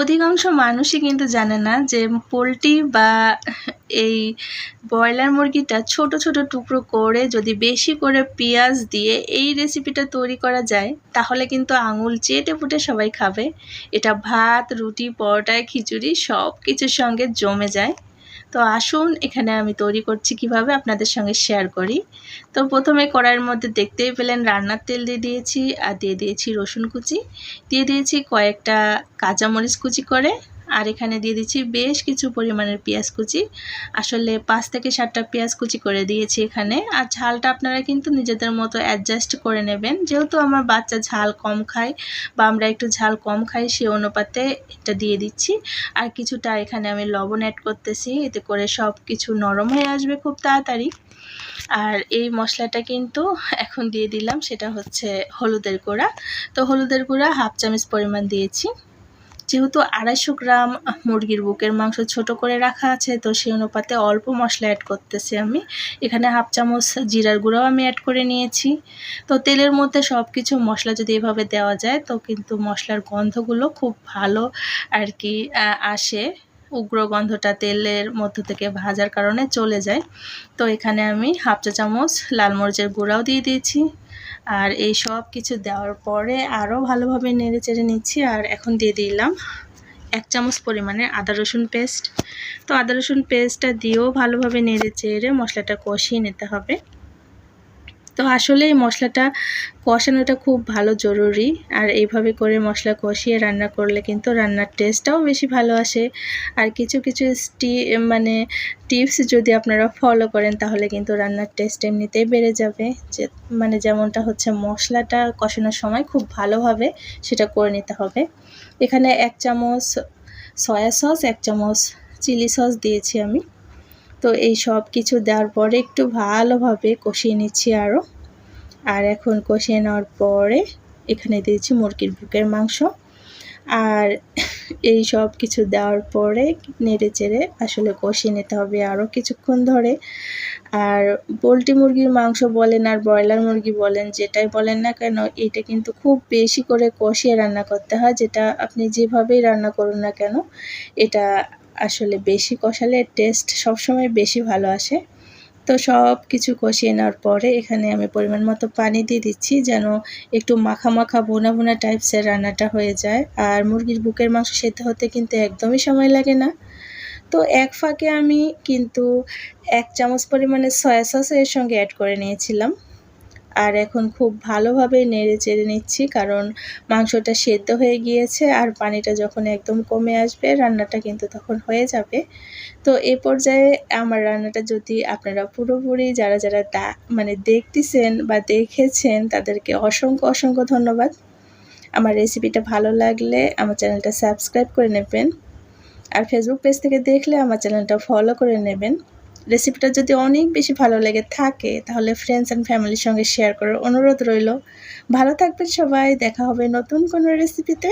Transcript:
অধিকাংশ মানুষই কিন্তু জানে না যে পোলট্রি বা এই ব্রয়লার মুরগিটা ছোট ছোট টুকরো করে যদি বেশি করে পেঁয়াজ দিয়ে এই রেসিপিটা তৈরি করা যায়, তাহলে কিন্তু আঙুল চেটে পুটে সবাই খাবে। এটা ভাত, রুটি, পরোটা, খিচুড়ি সব কিছুর সঙ্গে জমে যায়। তো আসুন, এখানে আমি তৈরি করছি কীভাবে আপনাদের সঙ্গে শেয়ার করি। তো প্রথমে কড়াইয়ের মধ্যে দেখতেই পেলেন রান্নার তেল দিয়ে দিয়েছি, আর দিয়ে দিয়েছি রসুন কুচি। দিয়ে দিয়েছি কয়েকটা কাঁচামরিচ কুচি করে আর এখানে দিয়ে দিচ্ছি বেশ কিছু পরিমাণের পেঁয়াজ কুচি। আসলে পাঁচ থেকে সাতটা পেঁয়াজ কুচি করে দিয়েছি এখানে। আর ঝালটা আপনারা কিন্তু নিজেদের মতো অ্যাডজাস্ট করে নেবেন। যেহেতু আমার বাচ্চা ঝাল কম খায় বা আমরা একটু ঝাল কম খাই, সে অনুপাতে এটা দিয়ে দিচ্ছি। আর কিছুটা এখানে আমি লবণ অ্যাড করতেছি, এতে করে সব কিছু নরম হয়ে আসবে খুব তাড়াতাড়ি। আর এই মশলাটা কিন্তু এখন দিয়ে দিলাম, সেটা হচ্ছে হলুদের গুঁড়া। তো হলুদের গুঁড়া হাফ চামচ পরিমাণ দিয়েছি। যেহেতু আড়াইশো গ্রাম মুরগির বুকের মাংস ছোট করে রাখা আছে, তো সেই অনুপাতে অল্প মশলা অ্যাড করতেছি আমি। এখানে হাফ চামচ জিরার গুঁড়াও আমি অ্যাড করে নিয়েছি। তো তেলের মধ্যে সব কিছু মশলা যদি এভাবে দেওয়া যায়, তো কিন্তু মশলার গন্ধগুলো খুব ভালো আর কি আসে। উগ্র গন্ধটা তেলের মধ্য থেকে ভাজার কারণে চলে যায়। তো এখানে আমি হাফ চা চামচ লাল মরিচের গুঁড়াও দিয়ে দিয়েছি। আর এই সব কিছু দেওয়ার পরে আরও ভালোভাবে নেড়ে চেড়ে নিচ্ছি। আর এখন দিয়ে দিলাম এক চামচ পরিমাণে আদা রসুন পেস্ট। তো আদা রসুন পেস্টটা দিয়েও ভালোভাবে নেড়ে চেড়ে মশলাটা কষিয়ে নিতে হবে। তো আসলে এই মশলাটা কষানোটা খুব ভালো, জরুরি। আর এইভাবে করে মশলা কষিয়ে রান্না করলে কিন্তু রান্নার টেস্টটাও বেশি ভালো আসে। আর কিছু কিছু স্টি মানে টিপস যদি আপনারা ফলো করেন, তাহলে কিন্তু রান্নার টেস্ট এমনিতেই বেড়ে যাবে। যে মানে যেমনটা হচ্ছে মশলাটা কষানোর সময় খুব ভালোভাবে সেটা করে নিতে হবে। এখানে এক চামচ সয়া সস এক চামচ চিলি সস দিয়েছি আমি। তো এই সব কিছু দেওয়ার পরে একটু ভালোভাবে কষিয়ে নিচ্ছি আরও আর এখন কষিয়ে নেওয়ার পরে এখানে দিয়েছি মুরগির বুকের মাংস। আর এই সব কিছু দেওয়ার পরে নেড়ে চেড়ে আসলে কষিয়ে নিতে হবে আরও কিছুক্ষণ ধরে। আর পোলট্রি মুরগির মাংস বলেন আর ব্রয়লার মুরগি বলেন, যেটাই বলেন না কেন, এটা কিন্তু খুব বেশি করে কষিয়ে রান্না করতে হয়, যেটা আপনি যেভাবেই রান্না করুন না কেন, এটা আসলে বেশি কষালে টেস্ট সবসময় বেশি ভালো আসে। তো সব কিছু কষিয়ে নেওয়ার পরে এখানে আমি পরিমাণ মতো পানি দিয়ে দিচ্ছি যেন একটু মাখা মাখা বোনা বোনা টাইপসের রান্নাটা হয়ে যায়। আর মুরগির বুকের মাংস সেদ্ধ হতে কিন্তু একদমই সময় লাগে না। তো এক ফাঁকে আমি কিন্তু এক চামচ পরিমাণে সয়া সস এর সঙ্গে অ্যাড করে নিয়েছিলাম। আর এখন খুব ভালোভাবে নেড়ে চেড়ে নিচ্ছি, কারণ মাংসটা সেদ্ধ হয়ে গিয়েছে আর পানিটা যখন একদম কমে আসবে, রান্নাটা কিন্তু তখন হয়ে যাবে। তো এ পর্যায়ে আমার রান্নাটা যদি আপনারা পুরোপুরি যারা যারা মানে দেখতেছেন বা দেখেছেন, তাদেরকে অসংখ্য অসংখ্য ধন্যবাদ। আমার রেসিপিটা ভালো লাগলে আমার চ্যানেলটা সাবস্ক্রাইব করে নেবেন। আর ফেসবুক পেজ থেকে দেখলে আমার চ্যানেলটা ফলো করে নেবেন। রেসিপিটা যদি অনেক বেশি ভালো লেগে থাকে, তাহলে ফ্রেন্ডস অ্যান্ড ফ্যামিলির সঙ্গে শেয়ার করার অনুরোধ রইল। ভালো থাকবেন সবাই, দেখা হবে নতুন কোনো রেসিপিতে